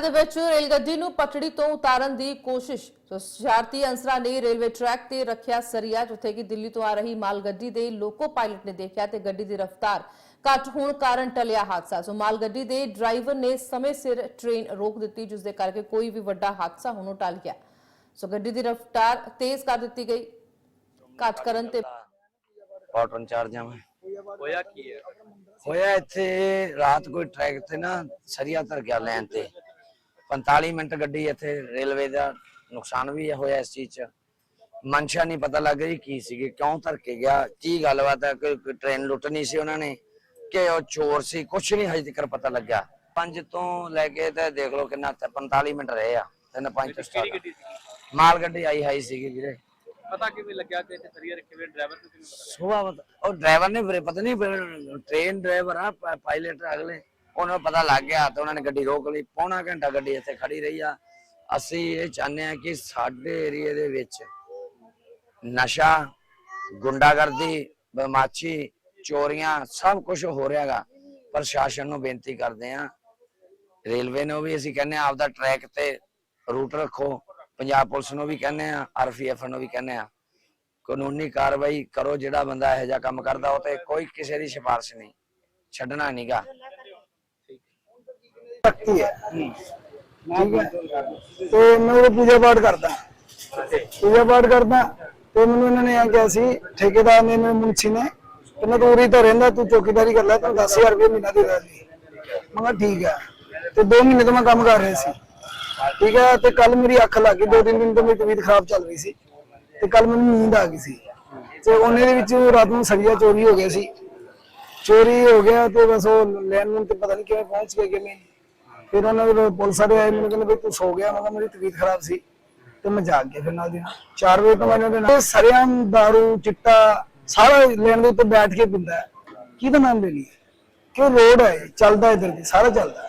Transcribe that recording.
ਦੇ ਵਿੱਚ ਰੇਲ ਗੱਡੀ ਨੂੰ ਪਟੜੀ ਤੋਂ ਉਤਾਰਨ ਦੀ ਕੋਸ਼ਿਸ਼। ਸੋ ਸ਼ਰਾਰਤੀ ਅੰਸਰਾਂ ਨੇ ਰੇਲਵੇ ਟਰੈਕ ਤੇ ਰੱਖਿਆ ਸਰੀਆ ਜਿੱਥੇ ਕਿ ਦਿੱਲੀ ਤੋਂ ਆ ਰਹੀ ਮਾਲ ਗੱਡੀ ਦੇ ਲੋਕੋ ਪਾਇਲਟ ਨੇ ਦੇਖਿਆ ਤੇ ਗੱਡੀ ਦੀ ਰਫ਼ਤਾਰ ਘੱਟ ਹੋਣ ਕਾਰਨ ਟਲਿਆ ਹਾਦਸਾ। ਸੋ ਮਾਲ ਗੱਡੀ ਦੇ ਡਰਾਈਵਰ ਨੇ ਸਮੇਂ ਸਿਰ ਟ੍ਰੇਨ ਰੋਕ ਦਿੱਤੀ ਜਿਸ ਦੇ ਕਰਕੇ ਕੋਈ ਵੀ ਵੱਡਾ ਹਾਦਸਾ ਹੋਣੋਂ ਟਲ ਗਿਆ। ਸੋ ਗੱਡੀ ਦੀ ਰਫ਼ਤਾਰ ਤੇਜ਼ ਕਰ ਦਿੱਤੀ ਗਈ। ਘੱਟ ਕਰਨ ਤੇ ਆਟੋ ਇੰਚਾਰਜ ਆ ਮੈਂ। ਹੋਇਆ ਕੀ ਹੈ? ਹੋਇਆ ਇੱਥੇ ਰਾਤ ਕੋਈ ਟਰੈਕ ਤੇ ਨਾ ਸਰੀਆ ਧਰ ਗਿਆ ਲੈਣ ਤੇ। 45 ਮਿੰਟ ਗੱਡੀ ਇੱਥੇ ਰੇਲਵੇ ਦਾ ਨੁਕਸਾਨ ਵੀ ਹੋਇਆ ਇਸ ਚੀਜ਼ 'ਚ। ਮਨਸ਼ਾ ਨਹੀਂ ਪਤਾ ਲੱਗ ਰਹੀ ਕੀ ਸੀਗੀ ਕਿਉਂ ਧਰ ਕੇ ਗਿਆ ਕੀ ਗੱਲਬਾਤ ਹੈ ਕਿ ਟ੍ਰੇਨ ਲੁੱਟਣੀ ਸੀ ਉਹਨਾਂ ਨੇ ਕਿ ਉਹ ਚੋਰ ਸੀ ਕੁਝ ਨਹੀਂ ਹਜੇ ਤੱਕ ਪਤਾ ਲੱਗਿਆ। ਪੰਜ ਤੋਂ ਲੈ ਕੇ ਤੇ ਦੇਖ ਲਓ ਕਿੰਨਾ ਤੇ 45 ਮਿੰਟ ਰਹੇ ਆ ਤਿੰਨ ਪੰਜ ਤੋਂ ਸੀ ਮਾਲ ਗੱਡੀ ਆਈ ਹਾਈ ਸੀਗੀ ਵੀਰੇ। ਪਤਾ ਕਿਵੇਂ ਲੱਗਿਆ ਕਿ ਇੱਥੇ ਸਰੀਆ ਰੱਖੇ ਹੋਏ ਡਰਾਈਵਰ ਨੂੰ ਕਿਵੇਂ ਪਤਾ ਉਹ ਡਰਾਈਵਰ ਨੇ ਵੀਰੇ ਪਤਾ ਨਹੀਂ ਟ੍ਰੇਨ ਡਰਾਈਵਰ ਆ ਪਾਇਲਟ ਅਗਲੇ। ਉਹਨਾਂ ਨੂੰ ਪਤਾ ਲੱਗ ਗਿਆ ਤੇ ਉਹਨਾਂ ਨੇ ਗੱਡੀ ਰੋਕ ਲਈ, ਪੌਣਾ ਘੰਟਾ ਗੱਡੀ ਇੱਥੇ ਖੜੀ ਰਹੀ ਆ। ਅਸੀਂ ਇਹ ਚਾਹੁੰਦੇ ਆ ਕਿ ਸਾਡੇ ਏਰੀਏ ਦੇ ਵਿੱਚ ਨਸ਼ਾ, ਗੁੰਡਾਗਰਦੀ, ਬਦਮਾਸ਼ੀ, ਚੋਰੀਆਂ ਸਭ ਕੁਝ ਹੋ ਰਿਹਾਗਾ ਪ੍ਰਸ਼ਾਸਨ ਨੂੰ ਬੇਨਤੀ ਕਰਦੇ ਆ ਰੇਲਵੇ ਨੂੰ ਵੀ ਅਸੀਂ ਕਹਿੰਦੇ ਆ ਆਪਦਾ ਟਰੈਕ ਤੇ ਰੂਟ ਰੱਖੋ। ਪੰਜਾਬ ਪੁਲਿਸ ਨੂੰ ਵੀ ਕਹਿੰਦੇ ਆ ਆਰਪੀਐਫ ਨੂੰ ਵੀ ਕਹਿੰਦੇ ਆ ਕਾਨੂੰਨੀ ਕਾਰਵਾਈ ਕਰੋ, ਜਿਹੜਾ ਬੰਦਾ ਇਹੋ ਜਿਹਾ ਕੰਮ ਕਰਦਾ, ਉਹ ਤੇ ਕੋਈ ਕਿਸੇ ਦੀ ਸਿਫਾਰਿਸ਼ ਨਹੀਂ। ਛੱਡਣਾ ਨਹੀਂਗਾ ਸ਼ਕਤੀ ਹੈ। ਠੀਕ ਹੈ। ਤੇ ਮੈਂ ਉਹ ਪੂਜਾ ਪਾਠ ਕਰਦਾ। ਪੂਜਾ ਪਾਠ ਕਰਦਾ। ਤੇ ਮੈਨੂੰ ਇਹਨਾਂ ਨੇ ਆ ਕਿਹਾ ਸੀ, ਠੇਕੇਦਾਰ ਨੇ ਮੈਨੂੰ ਮੁਨਸੀ ਨੇ ਕਹਿੰਦਾ ਤੂੰ ਉਰੀ ਤਾਂ ਰਹਿੰਦਾ, ਤੂੰ ਚੌਕੀਦਾਰੀ ਕਰ ਲੈ, ਤੈਨੂੰ 10000 ਰੁਪਏ ਮਹੀਨਾ ਦੇ ਦਾਂਗੇ। ਮੈਂ ਕਿਹਾ ਠੀਕ ਹੈ। ਤੇ 2 ਮਹੀਨੇ ਤੋਂ ਮੈਂ ਕੰਮ ਕਰ ਰਿਹਾ ਸੀ। ਠੀਕ ਹੈ, ਤੇ ਕੱਲ ਮੇਰੀ ਅੱਖ ਲੱਗ ਗਈ, ਦੋ ਤਿੰਨ ਦਿਨ ਤੋਂ ਮੇਰੀ ਤਬੀਅਤ ਖਰਾਬ ਚੱਲ ਰਹੀ ਸੀ। ਤੇ ਕੱਲ ਮੈਨੂੰ ਨੀਂਦ ਆ ਗਈ ਸੀ। ਤੇ ਉਹਨੇ ਦੇ ਵਿੱਚ ਰਾਤ ਨੂੰ ਸਰੀਆ ਚੋਰੀ ਹੋ ਗਿਆ ਸੀ। ਚੋਰੀ ਹੋ ਗਿਆ ਤੇ ਬਸ ਉਹ ਲੈਣ ਨੂੰ ਤੇ ਪਤਾ ਨਹੀਂ ਕਿਵੇਂ ਪਹੁੰਚ ਗਏ ਕਿਵੇਂ ਫਿਰ ਉਹਨਾਂ ਦੇ ਪੁਲਿਸ ਵਾਲੇ ਆਏ, ਮੈਨੂੰ ਕਹਿੰਦੇ ਵੀ ਤੂੰ ਸੋ ਗਿਆ, ਮੈਂ ਕਿਹਾ ਮੇਰੀ ਤਬੀਅਤ ਖਰਾਬ ਸੀ ਤੇ ਮੈਂ ਜਾਗ ਗਿਆ ਫਿਰ ਨਾਲ ਦੀ ਨਾਲ 4 ਵਜੇ ਤੋਂ ਮੈਂ ਇਹਨਾਂ ਦੇ ਨਾਲ ਸਰਿਆਮ दारू ਚਿੱਟਾ ਸਾਰਾ ਲੈਣ ਦੇ ਉੱਤੇ ਬੈਠ ਕੇ ਪਿੰਦਾ ਕਿਹਦਾ ਨਾਮ ਲੈ ਲਈਏ ਕਿਉਂ ਰੋਡ ਹੈ, ਚੱਲਦਾ ਇਧਰ ਦੀ, ਸਾਰਾ ਚੱਲਦਾ